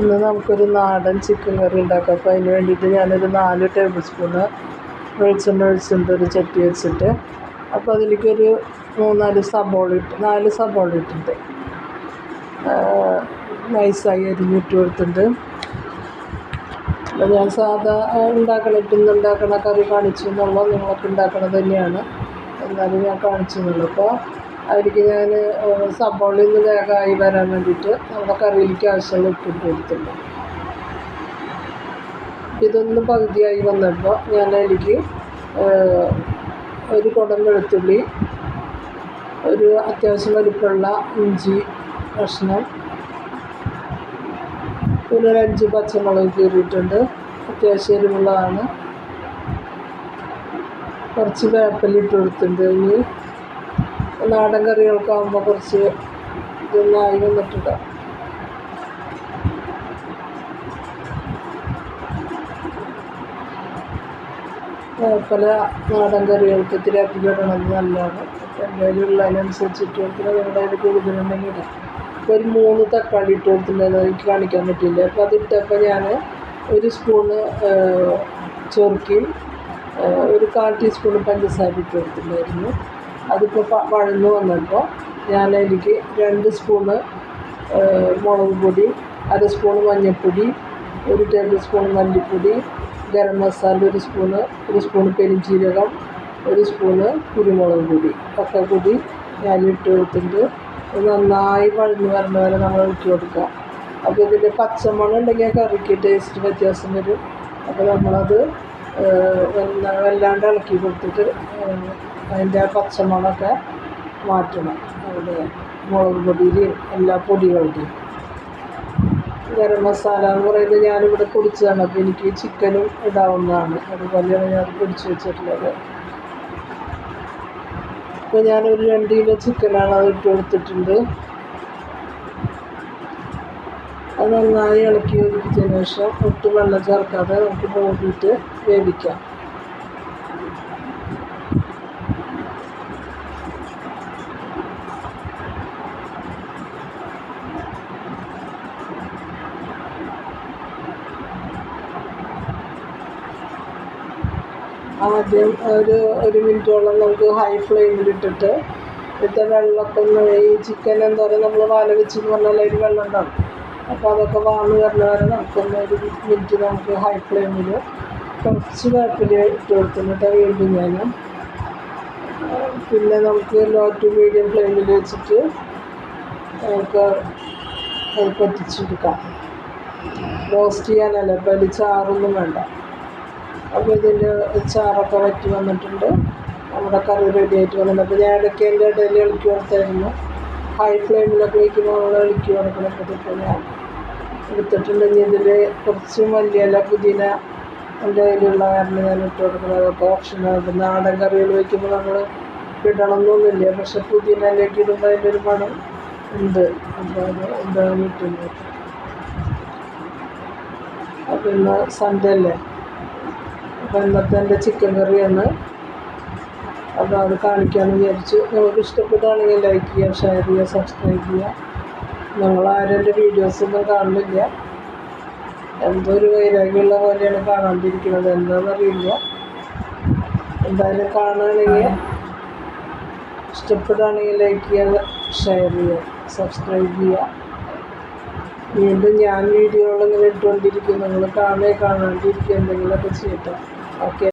ഇന്ന് നമുക്കൊരു നാടൻ ചിക്കൻ കറി ഉണ്ടാക്കാം. അപ്പോൾ അതിന് വേണ്ടിയിട്ട് ഞാനൊരു നാല് ടേബിൾ സ്പൂണ് വെളിച്ചെണ്ണ ഒഴിച്ചിട്ടുണ്ട് ഒരു ചട്ടി വെച്ചിട്ട്. അപ്പോൾ അതിലേക്കൊരു മൂന്നാൽ സബോള ഇട്ട് നാല് സബോള ഇട്ടിട്ട് നൈസായി അരിഞ്ഞിട്ട് കൊടുത്തിട്ടുണ്ട്. അപ്പോൾ ഞാൻ സാധാ ഉണ്ടാക്കണ ഇന്ന് ഉണ്ടാക്കണ കറി കാണിച്ചു എന്നുള്ളത് നിങ്ങളൊക്കെ ഉണ്ടാക്കണത് തന്നെയാണ്. എന്നാലും ഞാൻ കാണിച്ചു എന്നുള്ളൂ അപ്പോൾ അതിലേക്ക് ഞാൻ സബോളയിൽ നിന്ന് വേഗമായി വരാൻ വേണ്ടിയിട്ട് നമ്മുടെ കറിയിലേക്ക് ആവശ്യമുള്ള ഉപ്പിട്ട് കൊടുത്തിട്ടുണ്ട്. ഇതൊന്ന് പകുതിയായി വന്നപ്പോൾ ഞാൻ അതിലേക്ക് ഒരു കുടം വെളുത്തുള്ളി ഒരു അത്യാവശ്യം വലുപ്പമുള്ള ഇഞ്ചി കഷ്ണം പിന്നെ ഒരു അഞ്ച് പച്ചമുളക് കീറിയിട്ടുണ്ട്. അത്യാവശ്യം എരിവുള്ളതാണ്. കുറച്ച് വേപ്പിലിട്ട് കൊടുത്തിട്ടുണ്ട് ഇനി. നാടൻ കറികൾക്കാകുമ്പോൾ കുറച്ച് ഇതൊന്നായി വന്നിട്ടുണ്ട് പല നാടൻ കറികൾക്ക് ഇത്തിരി അധികം ഇടണത് നല്ലതാണ്. എന്റെ കയ്യിലുള്ള അതിനനുസരിച്ചിട്ട് കൊടുത്തിട്ട് നിങ്ങളുടെ അതിൽ കൂടുതലുണ്ടെങ്കിൽ ഇടാം. അപ്പോൾ ഒരു മൂന്ന് തക്കാളി ഇട്ട് കൊടുത്തിട്ടുണ്ടായിരുന്നു. എനിക്ക് കാണിക്കാൻ പറ്റില്ല അപ്പോൾ അതിട്ടപ്പോൾ ഞാൻ ഒരു സ്പൂണ് ചൊറുക്കിയും ഒരു കാൽ ടീസ്പൂൺ പഞ്ചസാര ഇട്ട് കൊടുത്തിട്ടുണ്ടായിരുന്നു. അതിപ്പോൾ വഴന്ന് വന്നപ്പോൾ ഞാൻ അതിലേക്ക് രണ്ട് സ്പൂണ് മുളക് പൊടി അര സ്പൂൺ മഞ്ഞൾപ്പൊടി ഒരു ടേബിൾ സ്പൂൺ മല്ലിപ്പൊടി ഗരം മസാല ഒരു സ്പൂണ് ഒരു സ്പൂൺ പെരുംജീരകം ഒരു സ്പൂണ് കുരുമുളക് പൊടി. ഒക്കെ കൂടി ഞാൻ ഇട്ട് കൊടുത്തിട്ട് നന്നായി വഴന്ന് വരണ വരെ നമ്മൾ ഇട്ട് കൊടുക്കുക. അപ്പോൾ ഇതിന്റെ പച്ചമണം ഉണ്ടെങ്കിൽ കറിക്ക് ടേസ്റ്റ് വ്യത്യാസം വരും. അപ്പോൾ നമ്മളത് വല്ലാണ്ട് ഇളക്കി കൊടുത്തിട്ട് അതിന്റെ ആ പച്ചമണമൊക്കെ മാറ്റണം. അവിടെ മുളക് പൊടിയിലെയും എല്ലാ പൊടികളുടെയും ഗരം മസാല എന്ന് പറയുന്നത് ഞാനിവിടെ പൊടിച്ചതാണ് അപ്പോൾ എനിക്ക് ചിക്കനും ഇടാവുന്നതാണ്. അതുപോലെയാണ് ഞാൻ പൊടിച്ച് വെച്ചിട്ടുള്ളത്. അപ്പോൾ ഞാനൊരു രണ്ട് കിലോ ചിക്കനാണ് അത് ഇട്ട് കൊടുത്തിട്ടുണ്ട്. അത് നന്നായി ഇളക്കി ഒതുക്കിയതിന് ശേഷം ഒട്ടും വെള്ളം ചേർക്കാതെ നമുക്ക് മൂടിയിട്ട് വേവിക്കാം. ആദ്യം ഒരു ഒരു മിനിറ്റോളം നമുക്ക് ഹൈ ഫ്ലെയിമിലിട്ടിട്ട് ഇത്തെ വെള്ളമൊക്കെ ഒന്ന് ഈ ചിക്കൻ എന്താ പറയുക നമ്മൾ വാല വെച്ച് എന്ന് പറഞ്ഞാൽ അതിൽ വെള്ളം ഉണ്ടാവും. അപ്പോൾ അതൊക്കെ വാർന്ന് വരണ വരെ നമുക്കൊന്ന് ഒരു മിനിറ്റ് നമുക്ക് ഹൈ ഫ്ലെയിമിൽ കുറച്ച് വേപ്പിൽ ഇട്ട് കൊടുത്തിട്ട് വീണ്ടും ഞാൻ പിന്നെ നമുക്ക് ലോ ടു മീഡിയം ഫ്ലെയിമിൽ വെച്ചിട്ട് നമുക്ക് അത് പറ്റിച്ചെടുക്കാം റോസ്റ്റ് ചെയ്യാനല്ല അപ്പോൾ അതിൽ ചാറൊന്നും വേണ്ട. അപ്പോൾ ഇതിൽ ചാറൊക്കെ വറ്റി വന്നിട്ടുണ്ട്. നമ്മുടെ കറി റെഡി ആയിട്ട് വന്നിട്ടുണ്ട്. ഞാൻ ഇടയ്ക്ക് എന്റെ ഇടയിൽ ഇളക്കി കൊടുത്തായിരുന്നു. ഹൈ ഫ്ലെയിമിലൊക്കെ വയ്ക്കുമ്പോൾ ഇളക്കി കൊടുക്കണം ഇപ്പോൾ ഞാൻ എടുത്തിട്ടുണ്ടെങ്കിൽ ഇതിൽ കുറച്ച് മല്ലിയില പുതിന എന്റെ കയ്യിലുള്ള കാരണം ഞാൻ ഇട്ട് കൊടുക്കുന്നത്. അതൊക്കെ ഓപ്ഷനാണ് നാടൻ കറികൾ വയ്ക്കുമ്പോൾ നമ്മൾ ഇടണമെന്നൊന്നുമില്ല പക്ഷെ പുതിനയിലേക്ക് ഇടുമ്പോൾ അതിന്റെ ഒരു മണം ഉണ്ട്. അപ്പോൾ അത് എന്താണ് കിട്ടുന്നത് അപ്പോൾ ഇന്ന് സൺഡേ അല്ലേ? അപ്പോൾ ചിക്കൻ കറിയാണ്. അപ്പോൾ അത് കാണിക്കാമെന്ന് വിചാരിച്ചു. നിങ്ങൾക്ക് ഇഷ്ടപ്പെടുകയാണെങ്കിൽ ലൈക്ക് ചെയ്യുക ഷെയർ ചെയ്യുക സബ്സ്ക്രൈബ് ചെയ്യുക. നിങ്ങളാരും എന്റെ വീഡിയോസൊന്നും കാണുന്നില്ല. എന്തോ ഒരു വൈരാഗ്യമുള്ള പോലെയാണ് കാണാണ്ടിരിക്കുന്നത്. എന്താണെന്നറിയില്ല എന്തായാലും കാണുകയാണെങ്കിൽ ഇഷ്ടപ്പെടുകയാണെങ്കിൽ ലൈക്ക് ചെയ്യുക ഷെയർ ചെയ്യുക സബ്സ്ക്രൈബ് ചെയ്യുക. വീണ്ടും ഞാൻ വീഡിയോകൾ ഇങ്ങനെ ഇട്ടുകൊണ്ടിരിക്കും നിങ്ങൾ കാണേ കാണാണ്ടിരിക്കുക. എന്തെങ്കിലുമൊക്കെ ചെയ്യട്ടെ. ഓക്കെ